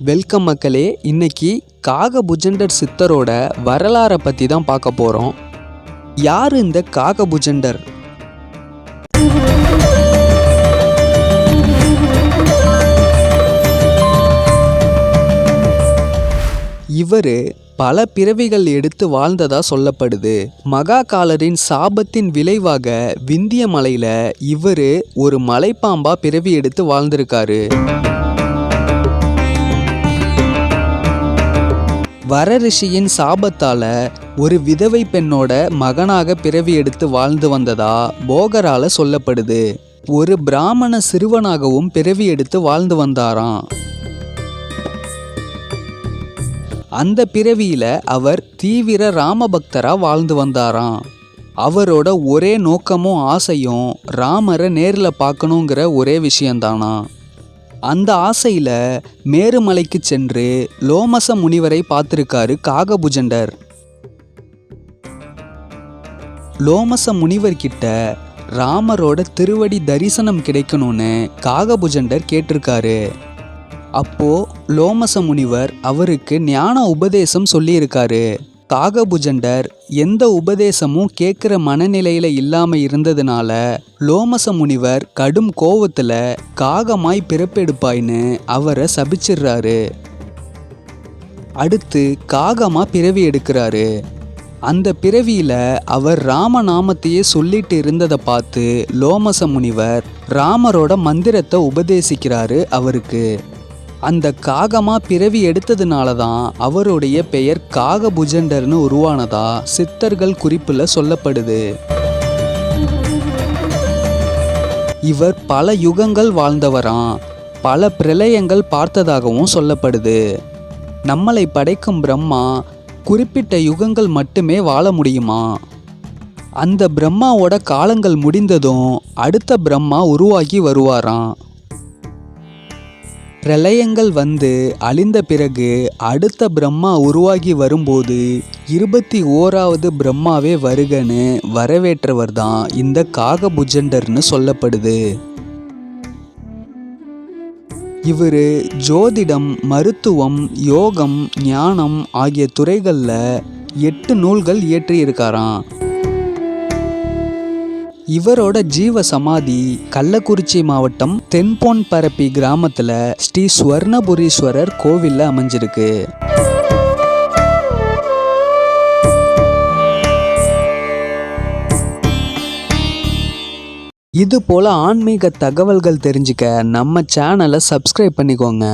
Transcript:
Welcome மக்களே இன்னைக்கு காகபுஜண்டர் சித்தரோட வரலாறை பற்றி தான் பார்க்க போகிறோம் யார் இந்த காகபுஜண்டர்? இவர் பல பிறவிகள் எடுத்து வாழ்ந்ததா சொல்லப்படுது. மகாகாலரின் சாபத்தின் விளைவாக விந்திய மலையில் இவர் ஒரு மலைப்பாம்பா பிறவி எடுத்து வாழ்ந்திருக்காரு. வர ரிஷியின் சாபத்தால ஒரு விதவை பெண்ணோட மகனாக பிறவி எடுத்து வாழ்ந்து வந்ததா போகரால சொல்லப்படுது. ஒரு பிராமண சிறுவனாகவும் பிறவி எடுத்து வாழ்ந்து வந்தாராம். அந்த பிறவியில அவர் தீவிர ராமபக்தரா வாழ்ந்து வந்தாராம். அவரோட ஒரே நோக்கமும் ஆசையும் ராமரை நேரில் பார்க்கணுங்கிற ஒரே விஷயந்தானா. அந்த ஆசையில் மேருமலைக்கு சென்று லோமச முனிவரை பார்த்துருக்காரு காகபுஜண்டர். லோமச முனிவர்கிட்ட ராமரோட திருவடி தரிசனம் கிடைக்கணும்னு காகபுஜண்டர் கேட்டிருக்காரு. அப்போ லோமச முனிவர் அவருக்கு ஞான உபதேசம் சொல்லியிருக்காரு. காகபுஜண்டர் எந்த உபதேசமும் கேட்குற மனநிலையில இல்லாமல் இருந்ததுனால லோமச முனிவர் கடும் கோவத்தில் காகமாய் பிறப்பெடுப்பாய்ன்னு அவரை சபிச்சிடுறாரு அடுத்து காகமா பிறவி எடுக்கிறாரு. அந்த பிறவியில் அவர் ராமநாமத்தையே சொல்லிட்டு இருந்ததை பார்த்து லோமச முனிவர் ராமரோட மந்திரத்தை உபதேசிக்கிறாரு அவருக்கு. அந்த காகமா பிறவி எடுத்ததுனால தான் அவருடைய பெயர் காகபுஜண்டர்னு உருவானதா சித்தர்கள் குறிப்பில் சொல்லப்படுது. இவர் பல யுகங்கள் வாழ்ந்தவராம் பல பிரளயங்கள் பார்த்ததாகவும் சொல்லப்படுது. நம்மளை படைக்கும் பிரம்மா குறிப்பிட்ட யுகங்கள் மட்டுமே வாழ முடியுமா? அந்த பிரம்மாவோட காலங்கள் முடிந்ததும் அடுத்த பிரம்மா உருவாகி வருவாராம். பிரளயங்கள் வந்து அழிந்த பிறகு அடுத்த பிரம்மா உருவாகி வரும்போது இருபத்தி ஓராவது பிரம்மாவே வருகன்னு வரவேற்றவர் தான் இந்த காகபுஜண்டர்னு சொல்லப்படுது. இவர் ஜோதிடம் மருத்துவம் யோகம் ஞானம் ஆகிய துறைகளில் எட்டு நூல்கள் இயற்றியிருக்காராம். இவரோட ஜீவ சமாதி கள்ளக்குறிச்சி மாவட்டம் தென்பொன் பரப்பி கிராமத்துல ஸ்ரீ ஸ்வர்ணபுரீஸ்வரர் கோவில்ல அமைஞ்சிருக்கு. இது போல ஆன்மீக தகவல்கள் தெரிஞ்சுக்க நம்ம சேனலை சப்ஸ்கிரைப் பண்ணிக்கோங்க.